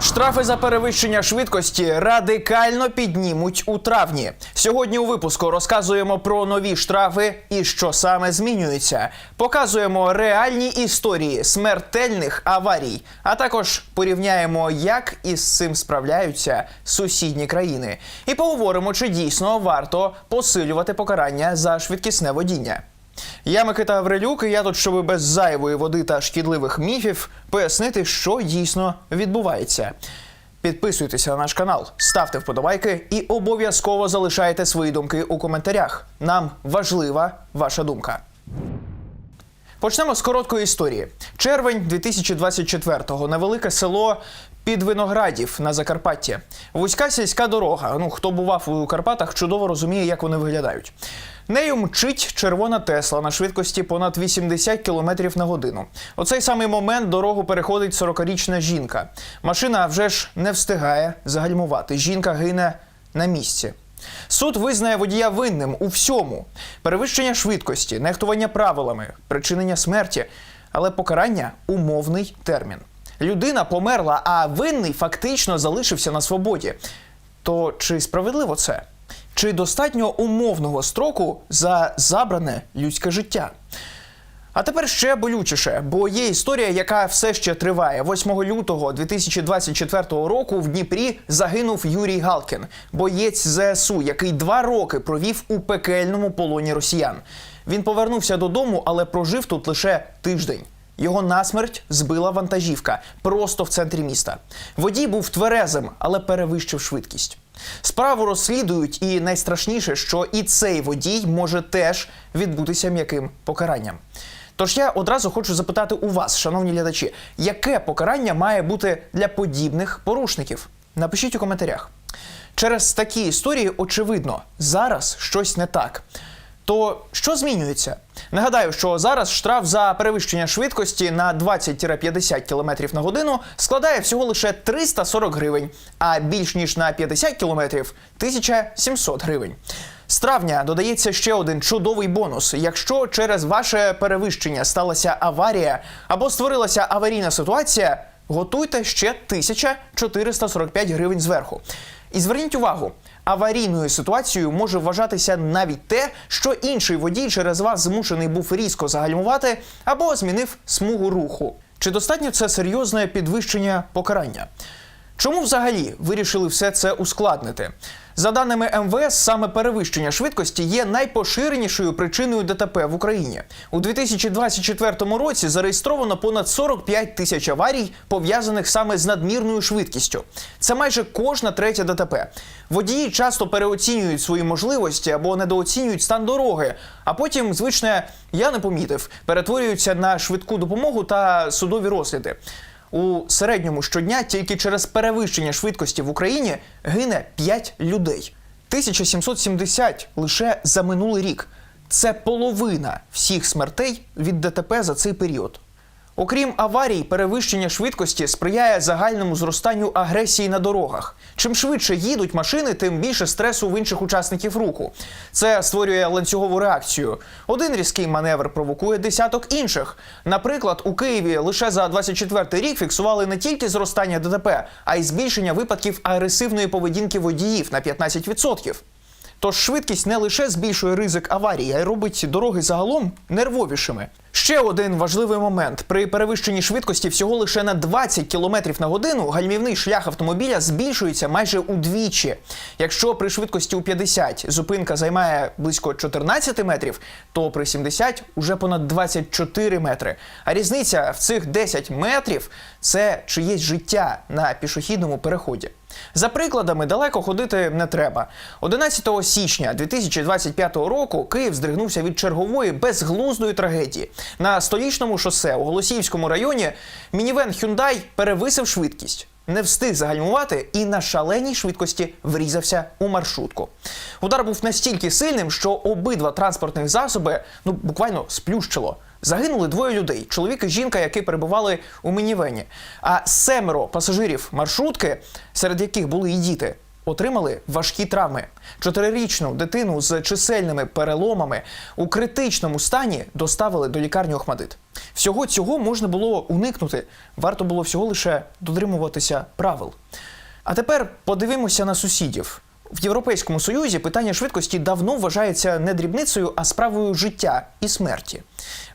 Штрафи за перевищення швидкості радикально піднімуть у травні. Сьогодні у випуску розказуємо про нові штрафи і що саме змінюється. Показуємо реальні історії смертельних аварій, а також порівняємо, як із цим справляються сусідні країни. І поговоримо, чи дійсно варто посилювати покарання за швидкісне водіння. Я Микита Аврелюк, і я тут, щоб без зайвої води та шкідливих міфів пояснити, що дійсно відбувається. Підписуйтеся на наш канал, ставте вподобайки і обов'язково залишайте свої думки у коментарях. Нам важлива ваша думка. Почнемо з короткої історії. Червень 2024-го. Невелике село під Виноградів на Закарпатті. Вузька сільська дорога. Ну, хто бував у Карпатах, чудово розуміє, як вони виглядають. Нею мчить червона Тесла на швидкості понад 80 км на годину. У цей самий момент дорогу переходить 40-річна жінка. Машина вже ж не встигає загальмувати. Жінка гине на місці. Суд визнає водія винним у всьому: перевищення швидкості, нехтування правилами, причинення смерті, але покарання умовний термін. Людина померла, а винний фактично залишився на свободі. То чи справедливо це? Чи достатньо умовного строку за забране людське життя? А тепер ще болючіше, бо є історія, яка все ще триває. 8 лютого 2024 року в Дніпрі загинув Юрій Галкін, боєць ЗСУ, який два роки провів у пекельному полоні росіян. Він повернувся додому, але прожив тут лише тиждень. Його насмерть збила вантажівка просто в центрі міста. Водій був тверезим, але перевищив швидкість. Справу розслідують, і найстрашніше, що і цей водій може теж відбутися м'яким покаранням. Тож я одразу хочу запитати у вас, шановні глядачі, яке покарання має бути для подібних порушників? Напишіть у коментарях. Через такі історії очевидно, зараз щось не так. То що змінюється? Нагадаю, що зараз штраф за перевищення швидкості на 20-50 км на годину складає всього лише 340 гривень, а більш ніж на 50 км – 1700 гривень. З травня додається ще один чудовий бонус. Якщо через ваше перевищення сталася аварія або створилася аварійна ситуація, готуйте ще 1445 гривень зверху. І зверніть увагу, аварійною ситуацією може вважатися навіть те, що інший водій через вас змушений був різко загальмувати або змінив смугу руху. Чи достатньо це серйозне підвищення покарання? Чому взагалі вирішили все це ускладнити? За даними МВС, саме перевищення швидкості є найпоширенішою причиною ДТП в Україні. У 2024 році зареєстровано понад 45 тисяч аварій, пов'язаних саме з надмірною швидкістю. Це майже кожна третя ДТП. Водії часто переоцінюють свої можливості або недооцінюють стан дороги, а потім, звичне, я не помітив, перетворюються на швидку допомогу та судові розгляди. У середньому щодня тільки через перевищення швидкості в Україні гине 5 людей. 1770 лише за минулий рік. Це половина всіх смертей від ДТП за цей період. Окрім аварій, перевищення швидкості сприяє загальному зростанню агресії на дорогах. Чим швидше їдуть машини, тим більше стресу в інших учасників руху. Це створює ланцюгову реакцію. Один різкий маневр провокує десяток інших. Наприклад, у Києві лише за 24 рік фіксували не тільки зростання ДТП, а й збільшення випадків агресивної поведінки водіїв на 15%. Тож швидкість не лише збільшує ризик аварії, а й робить дороги загалом нервовішими. Ще один важливий момент: при перевищенні швидкості всього лише на 20 км на годину гальмівний шлях автомобіля збільшується майже удвічі. Якщо при швидкості у 50 зупинка займає близько 14 метрів, то при 70 уже понад 24 метри. А різниця в цих 10 метрів це чиєсь життя на пішохідному переході. За прикладами далеко ходити не треба. 11 січня 2025 року Київ здригнувся від чергової безглуздої трагедії. На столічному шосе у Голосіївському районі мінівен Hyundai перевисив швидкість. Не встиг загальмувати і на шаленій швидкості врізався у маршрутку. Удар був настільки сильним, що обидва транспортних засоби ну буквально сплющило. Загинули двоє людей: чоловік і жінка, які перебували у мінівені. А семеро пасажирів маршрутки, серед яких були і діти, отримали важкі травми. Чотирирічну дитину з чисельними переломами у критичному стані доставили до лікарні Охмадит. Всього цього можна було уникнути. Варто було всього лише дотримуватися правил. А тепер подивимося на сусідів. В Європейському Союзі питання швидкості давно вважається не дрібницею, а справою життя і смерті.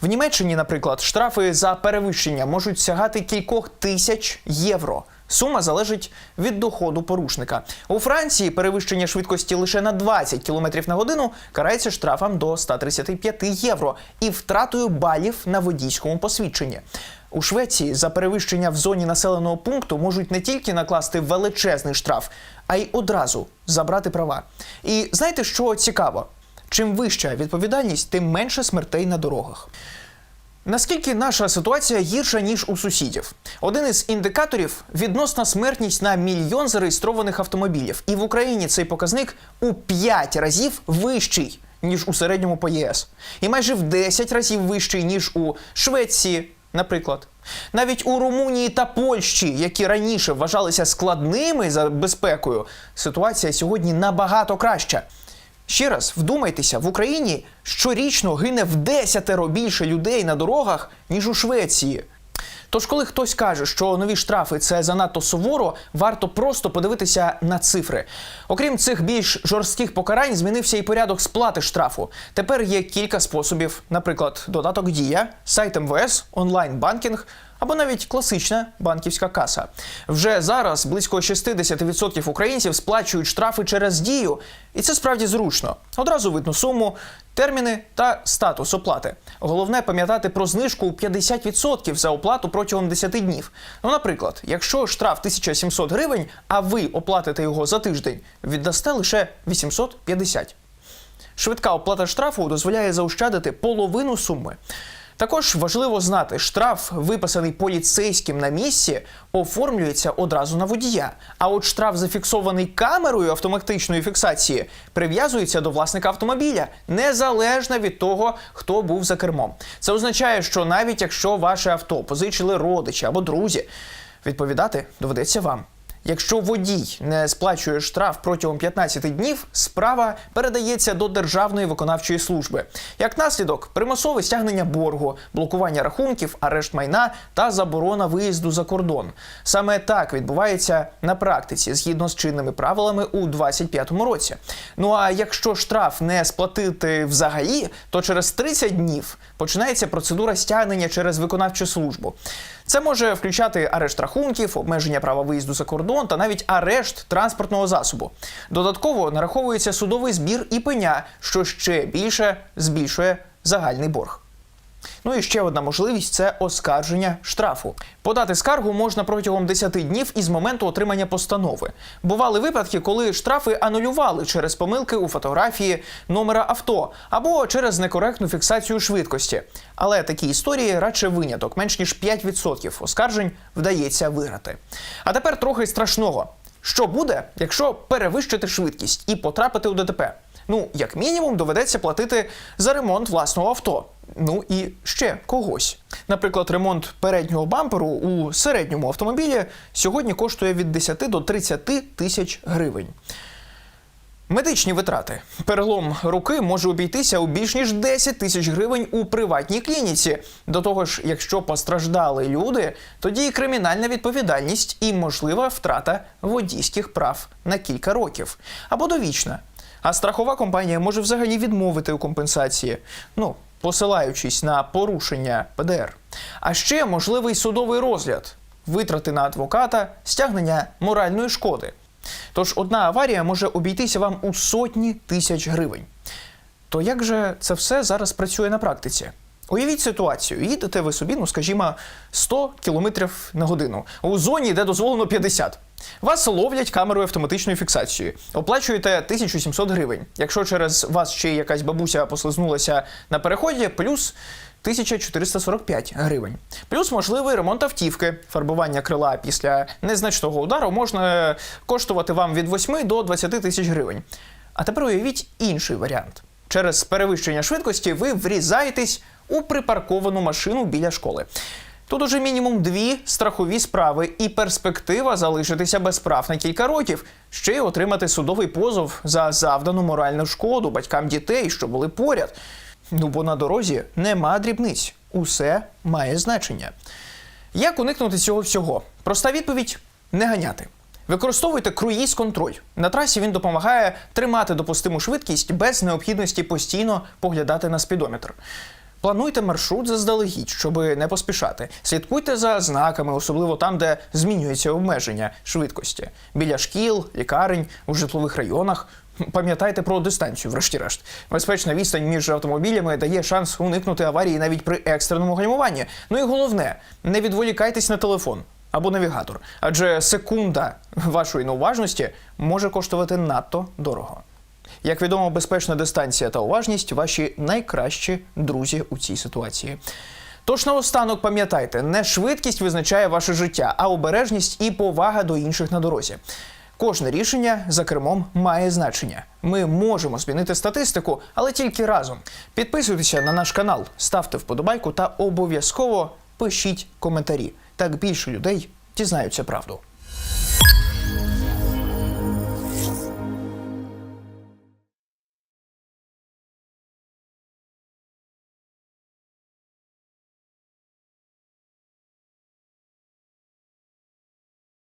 В Німеччині, наприклад, штрафи за перевищення можуть сягати кількох тисяч євро. Сума залежить від доходу порушника. У Франції перевищення швидкості лише на 20 км на годину карається штрафом до 135 євро і втратою балів на водійському посвідченні. У Швеції за перевищення в зоні населеного пункту можуть не тільки накласти величезний штраф, а й одразу забрати права. І знаєте, що цікаво? Чим вища відповідальність, тим менше смертей на дорогах. Наскільки наша ситуація гірша ніж у сусідів? Один із індикаторів відносна смертність на мільйон зареєстрованих автомобілів, і в Україні цей показник у 5 разів вищий ніж у середньому по ЄС, і майже в 10 разів вищий ніж у Швеції, наприклад. Навіть у Румунії та Польщі, які раніше вважалися складними за безпекою, ситуація сьогодні набагато краща. Ще раз вдумайтеся, в Україні щорічно гине в десятеро більше людей на дорогах, ніж у Швеції. Тож, коли хтось каже, що нові штрафи це занадто суворо, варто просто подивитися на цифри. Окрім цих більш жорстких покарань, змінився і порядок сплати штрафу. Тепер є кілька способів, наприклад, додаток Дія, сайт МВС, онлайн-банкінг або навіть класична банківська каса. Вже зараз близько 60% українців сплачують штрафи через дію, і це справді зручно. Одразу видно суму, терміни та статус оплати. Головне пам'ятати про знижку у 50% за оплату протягом 10 днів. Ну, наприклад, якщо штраф 1700 гривень, а ви оплатите його за тиждень, віддасте лише 850. Швидка оплата штрафу дозволяє заощадити половину суми. Також важливо знати, штраф, виписаний поліцейським на місці, оформлюється одразу на водія. А от штраф, зафіксований камерою автоматичної фіксації, прив'язується до власника автомобіля, незалежно від того, хто був за кермом. Це означає, що навіть якщо ваше авто позичили родичі або друзі, відповідати доведеться вам. Якщо водій не сплачує штраф протягом 15 днів, справа передається до Державної виконавчої служби. Як наслідок, примусове стягнення боргу, блокування рахунків, арешт майна та заборона виїзду за кордон. Саме так відбувається на практиці, згідно з чинними правилами у 2025 році. Ну а якщо штраф не сплатити взагалі, то через 30 днів починається процедура стягнення через виконавчу службу. Це може включати арешт рахунків, обмеження права виїзду за кордон та навіть арешт транспортного засобу. Додатково нараховується судовий збір і пеня, що ще більше збільшує загальний борг. Ну і ще одна можливість це оскарження штрафу. Подати скаргу можна протягом 10 днів із моменту отримання постанови. Бували випадки, коли штрафи анулювали через помилки у фотографії номера авто або через некоректну фіксацію швидкості. Але такі історії радше виняток, менш ніж 5% оскаржень вдається виграти. А тепер трохи страшного. Що буде, якщо перевищити швидкість і потрапити у ДТП? Ну, як мінімум, доведеться платити за ремонт власного авто. Ну і ще когось. Наприклад, ремонт переднього бамперу у середньому автомобілі сьогодні коштує від 10 до 30 тисяч гривень. Медичні витрати. Перелом руки може обійтися у більш ніж 10 тисяч гривень у приватній клініці. До того ж, якщо постраждали люди, тоді і кримінальна відповідальність і можлива втрата водійських прав на кілька років або довічна. А страхова компанія може взагалі відмовити у компенсації, ну посилаючись на порушення ПДР. А ще можливий судовий розгляд, витрати на адвоката, стягнення моральної шкоди. Тож одна аварія може обійтися вам у сотні тисяч гривень. То як же це все зараз працює на практиці? Уявіть ситуацію, їдете ви собі, ну скажімо, 100 км на годину у зоні, де дозволено 50. Вас ловлять камерою автоматичної фіксації, оплачуєте 1700 гривень. Якщо через вас ще якась бабуся послизнулася на переході, плюс 1445 гривень. Плюс можливий ремонт автівки, фарбування крила після незначного удару можна коштувати вам від 8 до 20 тисяч гривень. А тепер уявіть інший варіант. Через перевищення швидкості ви врізаєтесь у припарковану машину біля школи. Тут уже мінімум дві страхові справи і перспектива залишитися без прав на кілька років, ще й отримати судовий позов за завдану моральну шкоду батькам дітей, що були поряд. Ну бо на дорозі нема дрібниць, усе має значення. Як уникнути цього всього? Проста відповідь не ганяти. Використовуйте круїз контроль. На трасі він допомагає тримати допустиму швидкість без необхідності постійно поглядати на спідометр. Плануйте маршрут заздалегідь, щоб не поспішати. Слідкуйте за знаками, особливо там, де змінюється обмеження швидкості. Біля шкіл, лікарень, у житлових районах. Пам'ятайте про дистанцію, врешті-решт. Безпечна відстань між автомобілями дає шанс уникнути аварії навіть при екстреному гальмуванні. Ну і головне, не відволікайтесь на телефон або навігатор, адже секунда вашої неуважності може коштувати надто дорого. Як відомо, безпечна дистанція та уважність ваші найкращі друзі у цій ситуації. Тож наостанок пам'ятайте, не швидкість визначає ваше життя, а обережність і повага до інших на дорозі. Кожне рішення за кермом має значення. Ми можемо змінити статистику, але тільки разом. Підписуйтеся на наш канал, ставте вподобайку та обов'язково пишіть коментарі. Так більше людей дізнаються правду.